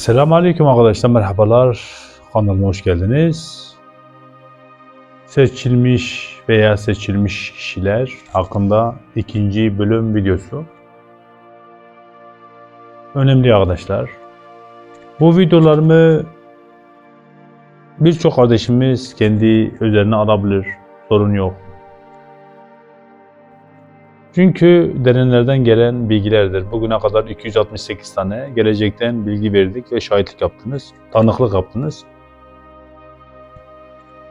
Selamünaleyküm arkadaşlar, merhabalar. Kanalıma hoş geldiniz. Seçilmiş veya seçilmiş kişiler hakkında ikinci bölüm videosu. Önemli arkadaşlar. Bu videolarımı birçok kardeşimiz kendi üzerine alabilir. Sorun yok. Çünkü derinlerden gelen bilgilerdir. Bugüne kadar 268 tane gelecekten bilgi verdik ve şahitlik yaptınız. Tanıklık yaptınız.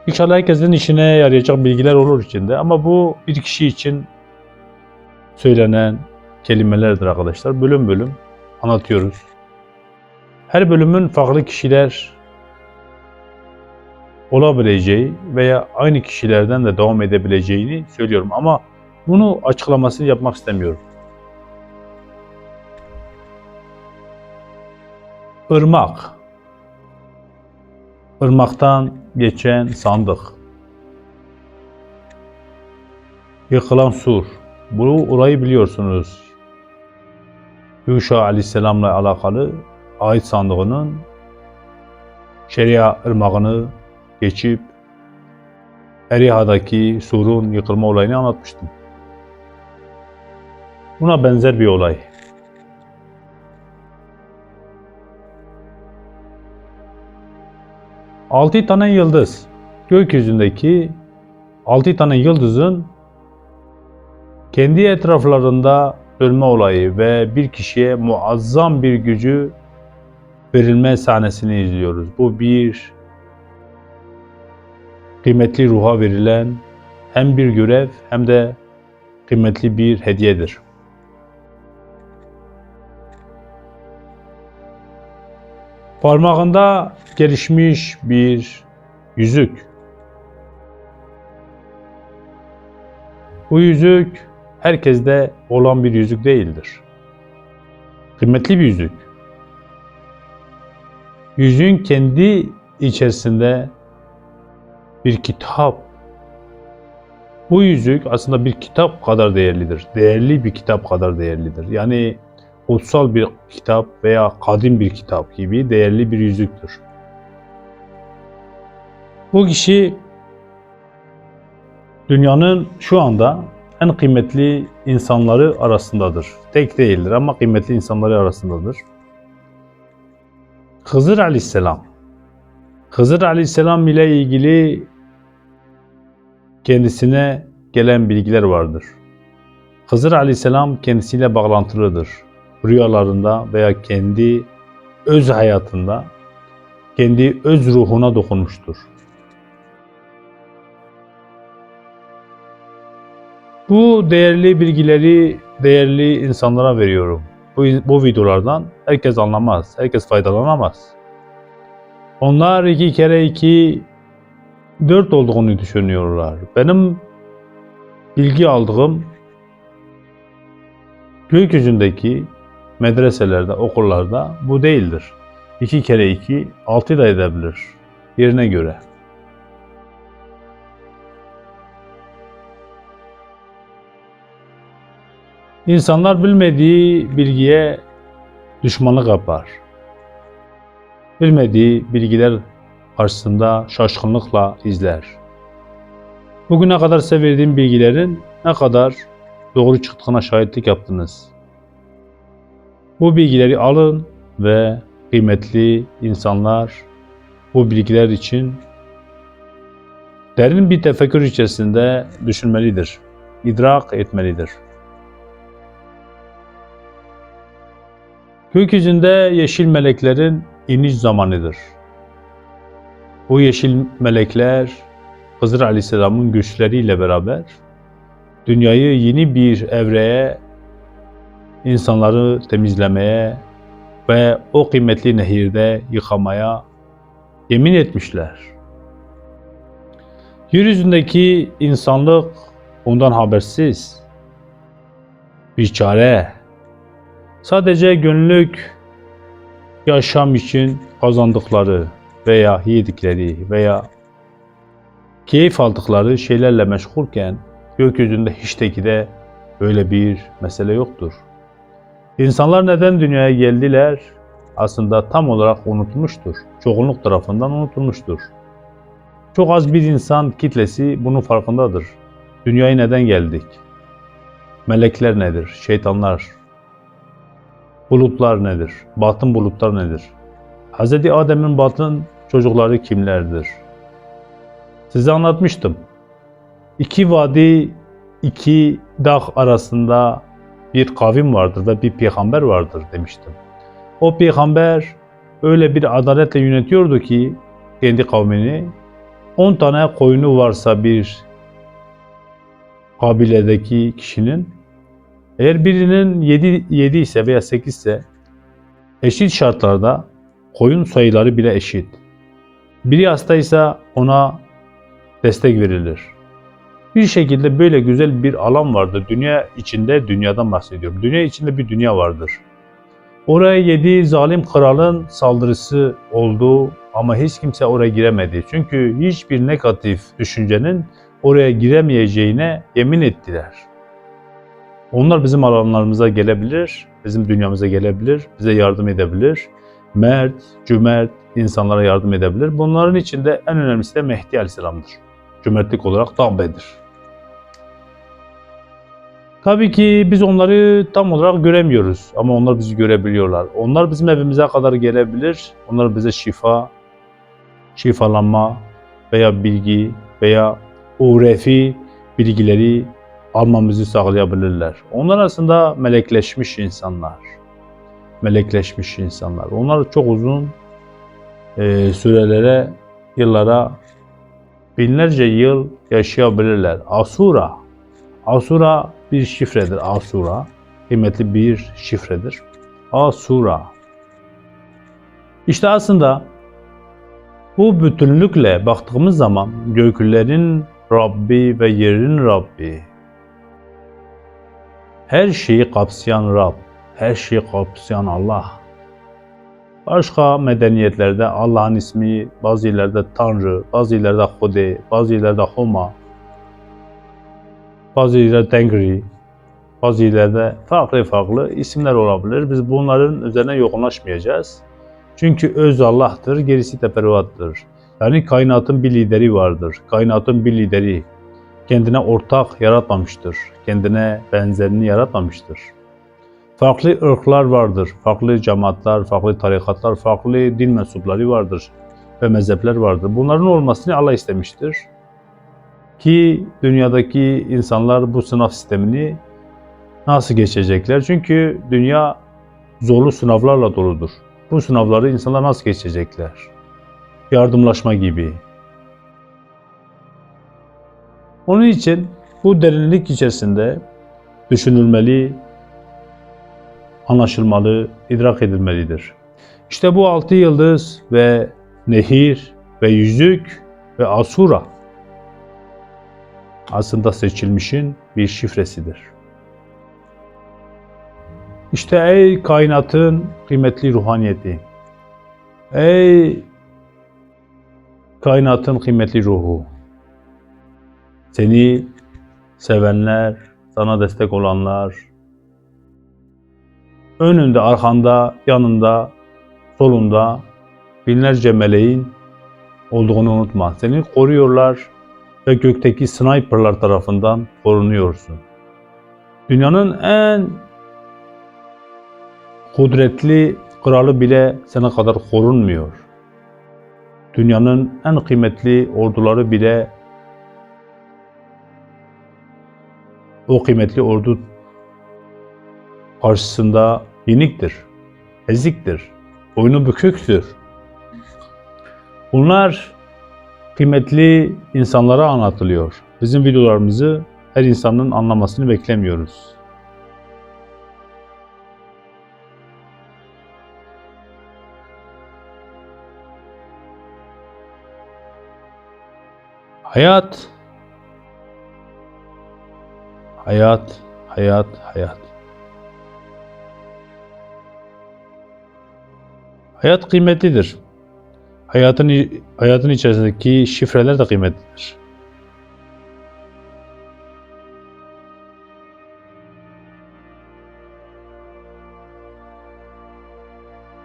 İnşallah herkesin işine yarayacak bilgiler olur içinde. Ama bu bir kişi için söylenen kelimelerdir arkadaşlar. Bölüm bölüm anlatıyoruz. Her bölümün farklı kişiler olabileceği veya aynı kişilerden de devam edebileceğini söylüyorum. Ama bunu açıklamasını yapmak istemiyorum. Irmak. Irmaktan geçen sandık. Yıkılan sur. Bu olayı biliyorsunuz. Yuşa Aleyhisselam'la alakalı ait sandığının Şeria ırmağını geçip Eriha'daki surun yıkılma olayını anlatmıştım. Buna benzer bir olay. Altı tane yıldız. Gökyüzündeki altı tane yıldızın kendi etraflarında dönme olayı ve bir kişiye muazzam bir gücü verilme sahnesini izliyoruz. Bu bir kıymetli ruha verilen hem bir görev hem de kıymetli bir hediyedir. Parmağında gelişmiş bir yüzük. Bu yüzük herkeste olan bir yüzük değildir. Kıymetli bir yüzük. Yüzüğün kendi içerisinde bir kitap. Bu yüzük aslında bir kitap kadar değerlidir. Değerli bir kitap kadar değerlidir. Yani kutsal bir kitap veya kadim bir kitap gibi değerli bir yüzüktür. Bu kişi dünyanın şu anda en kıymetli insanları arasındadır. Tek değildir ama kıymetli insanları arasındadır. Hızır Aleyhisselam. Hızır Aleyhisselam ile ilgili kendisine gelen bilgiler vardır. Hızır Aleyhisselam kendisiyle bağlantılıdır. Rüyalarında veya kendi öz hayatında, kendi öz ruhuna dokunmuştur. Bu değerli bilgileri değerli insanlara veriyorum. Bu, bu videolardan herkes anlamaz, herkes faydalanamaz. Onlar iki kere iki dört olduğunu düşünüyorlar. Benim bilgi aldığım gökyüzündeki medreselerde, okullarda bu değildir. İki kere iki, altı da edebilir yerine göre. İnsanlar bilmediği bilgiye düşmanlık yapar. Bilmediği bilgiler karşısında şaşkınlıkla izler. Bugüne kadar size bilgilerin ne kadar doğru çıktığına şahitlik yaptınız. Bu bilgileri alın ve kıymetli insanlar bu bilgiler için derin bir tefekkür içerisinde düşünmelidir, idrak etmelidir. Gökyüzünde yeşil meleklerin iniş zamanıdır. Bu yeşil melekler Hızır Aleyhisselam'ın güçleriyle beraber dünyayı yeni bir evreye, insanları temizlemeye ve o kıymetli nehirde yıkamaya yemin etmişler. Yeryüzündeki insanlık ondan habersiz, biçare, sadece günlük yaşam için kazandıkları veya yedikleri veya keyif aldıkları şeylerle meşgulken gökyüzünde hiçteki de böyle bir mesele yoktur. İnsanlar neden dünyaya geldiler? aslında tam olarak unutulmuştur. Çoğunluk tarafından unutulmuştur. Çok az bir insan kitlesi bunun farkındadır. Dünyaya neden geldik? Melekler nedir? Şeytanlar, bulutlar nedir? Batın bulutlar nedir? Hz. Adem'in batın çocukları kimlerdir? Size anlatmıştım. İki vadi, iki dağ arasında bir kavim vardır ve bir peygamber vardır demiştim. O peygamber öyle bir adaletle yönetiyordu ki kendi kavmini 10 tane koyunu varsa bir kabiledeki kişinin eğer birinin 7, 7 ise veya 8 ise eşit şartlarda koyun sayıları bile eşit. Biri hastaysa ona destek verilir. Bir şekilde böyle güzel bir alan vardır. Dünya içinde, dünyadan bahsediyorum. Dünya içinde bir dünya vardır. Oraya yedi zalim kralın saldırısı oldu ama hiç kimse oraya giremedi. Çünkü hiçbir negatif düşüncenin oraya giremeyeceğine yemin ettiler. Onlar bizim alanlarımıza gelebilir, bizim dünyamıza gelebilir, bize yardım edebilir. Mert, cömert insanlara yardım edebilir. Bunların içinde en önemlisi de Mehdi Aleyhisselam'dır. Cömertlik olarak Dabbe'dir. Tabii ki biz onları tam olarak göremiyoruz ama onlar bizi görebiliyorlar. Onlar bizim evimize kadar gelebilir. Onlar bize şifa, şifalanma veya bilgi veya urefi bilgileri almamızı sağlayabilirler. Onlar aslında melekleşmiş insanlar. Melekleşmiş insanlar. Onlar çok uzun e, sürelere, yıllara, binlerce yıl yaşayabilirler. Asura, Asura bir şifredir. Asura, kıymetli bir şifredir. Asura. İşte aslında bu bütünlükle baktığımız zaman göklerin Rabbi ve yerin Rabbi, her şeyi kapsayan Rab, her şeyi kapsayan Allah. Başka medeniyetlerde Allah'ın ismi bazı yerlerde Tanrı, bazı yerlerde Hude, bazı yerlerde Homa, bazı yerlerde Tengri, bazı yerlerde farklı farklı isimler olabilir. Biz bunların üzerine yoğunlaşmayacağız. Çünkü öz Allah'tır, gerisi teferruattır. Yani kainatın bir lideri vardır. Kainatın bir lideri kendine ortak yaratmamıştır. Kendine benzerini yaratmamıştır. Farklı ırklar vardır, farklı cemaatler, farklı tarikatlar, farklı din mensupları vardır ve mezhepler vardır. Bunların olmasını Allah istemiştir. Ki dünyadaki insanlar bu sınav sistemini nasıl geçecekler? Çünkü dünya zorlu sınavlarla doludur. Bu sınavları insanlar nasıl geçecekler? Yardımlaşma gibi. Onun için bu derinlik içerisinde düşünülmeli, anlaşılmalı, idrak edilmelidir. İşte bu altı yıldız ve nehir ve yüzük ve asura aslında seçilmişin bir şifresidir. İşte ey kainatın kıymetli ruhaniyeti, ey kainatın kıymetli ruhu, seni sevenler, sana destek olanlar, önünde, arkanda, yanında, solunda binlerce meleğin olduğunu unutma. Seni koruyorlar ve gökteki sniperlar tarafından korunuyorsun. Dünyanın en kudretli kralı bile sana kadar korunmuyor. Dünyanın en kıymetli orduları bile o kıymetli ordu karşısında yeniktir, eziktir, boynu büküktür. Bunlar kıymetli insanlara anlatılıyor. Bizim videolarımızı her insanın anlamasını beklemiyoruz. Hayat Hayat, hayat, hayat. Hayat kıymetlidir. Hayatın hayatın içerisindeki şifreler de kıymetlidir.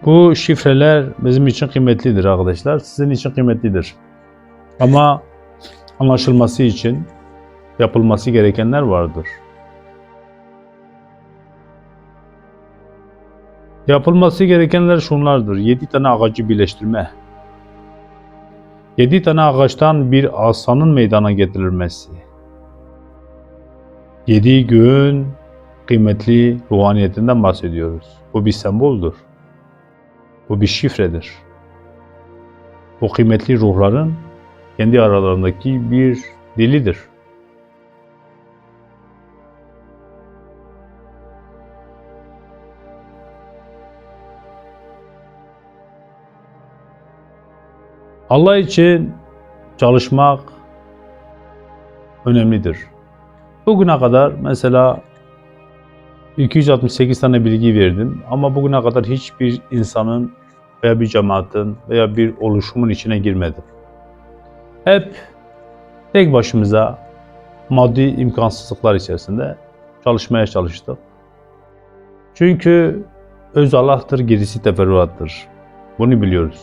Bu şifreler bizim için kıymetlidir arkadaşlar. Sizin için kıymetlidir. Ama anlaşılması için yapılması gerekenler vardır. Yapılması gerekenler şunlardır. 7 tane ağacı birleştirme. 7 tane ağaçtan bir asanın meydana getirilmesi. 7 gün kıymetli ruhaniyetinden bahsediyoruz. Bu bir semboldür. Bu bir şifredir. Bu kıymetli ruhların kendi aralarındaki bir dilidir. Allah için çalışmak önemlidir. Bugüne kadar mesela 268 tane bilgi verdim ama bugüne kadar hiçbir insanın veya bir cemaatin veya bir oluşumun içine girmedim. Hep tek başımıza maddi imkansızlıklar içerisinde çalışmaya çalıştık. Çünkü öz Allah'tır, gerisi teferruattır. Bunu biliyoruz.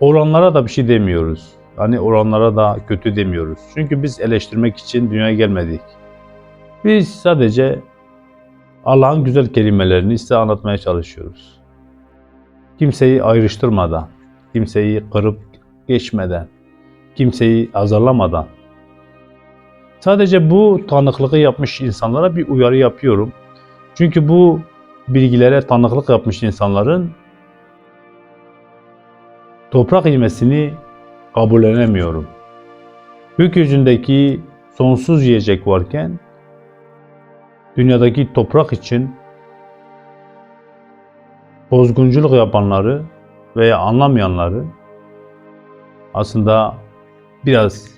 Olanlara da bir şey demiyoruz. Hani olanlara da kötü demiyoruz. Çünkü biz eleştirmek için dünyaya gelmedik. Biz sadece Allah'ın güzel kelimelerini size anlatmaya çalışıyoruz. Kimseyi ayrıştırmadan, kimseyi kırıp geçmeden, kimseyi azarlamadan. Sadece bu tanıklığı yapmış insanlara bir uyarı yapıyorum. Çünkü bu bilgilere tanıklık yapmış insanların toprak ilmesini kabullenemiyorum. Gökyüzündeki sonsuz yiyecek varken dünyadaki toprak için bozgunculuk yapanları veya anlamayanları aslında biraz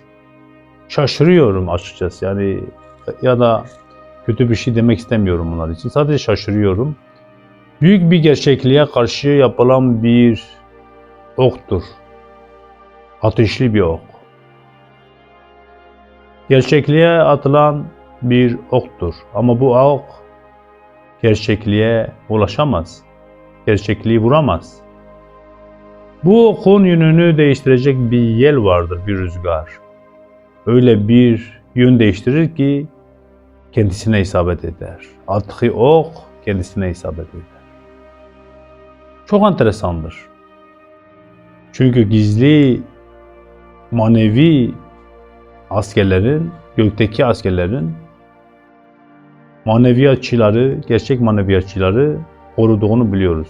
şaşırıyorum açıkçası. Yani ya da kötü bir şey demek istemiyorum bunlar için. Sadece şaşırıyorum. Büyük bir gerçekliğe karşı yapılan bir oktur. Ateşli bir ok. Gerçekliğe atılan bir oktur. Ama bu ok gerçekliğe ulaşamaz. Gerçekliği vuramaz. Bu okun yönünü değiştirecek bir yel vardır, bir rüzgar. Öyle bir yön değiştirir ki kendisine isabet eder. Attığı ok kendisine isabet eder. Çok enteresandır. Çünkü gizli manevi askerlerin, gökteki askerlerin maneviyatçıları, gerçek maneviyatçıları koruduğunu biliyoruz.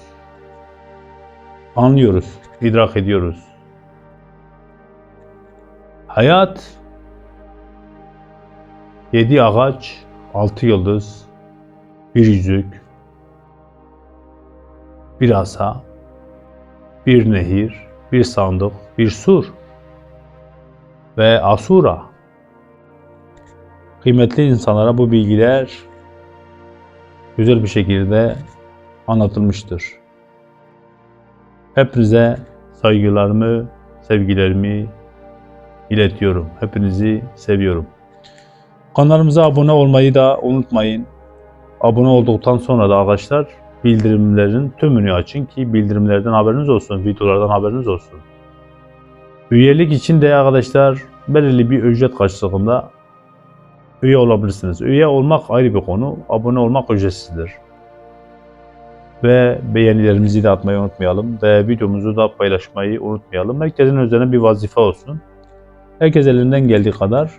Anlıyoruz, idrak ediyoruz. Hayat yedi ağaç, altı yıldız, bir yüzük, bir asa, bir nehir, bir sandık, bir sur ve asura. Kıymetli insanlara bu bilgiler güzel bir şekilde anlatılmıştır. Hepinize saygılarımı, sevgilerimi iletiyorum. Hepinizi seviyorum. Kanalımıza abone olmayı da unutmayın. Abone olduktan sonra da arkadaşlar bildirimlerin tümünü açın ki bildirimlerden haberiniz olsun, videolardan haberiniz olsun. Üyelik için de arkadaşlar belirli bir ücret karşılığında üye olabilirsiniz. Üye olmak ayrı bir konu, abone olmak ücretsizdir. Ve beğenilerimizi de atmayı unutmayalım ve videomuzu da paylaşmayı unutmayalım. Herkesin üzerine bir vazife olsun. Herkes elinden geldiği kadar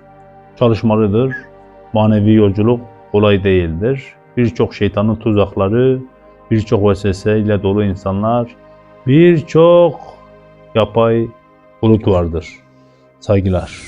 çalışmalıdır. Manevi yolculuk kolay değildir. Birçok şeytanın tuzakları, birçok vesveseyle dolu insanlar, birçok yapay bulut vardır. Saygılar.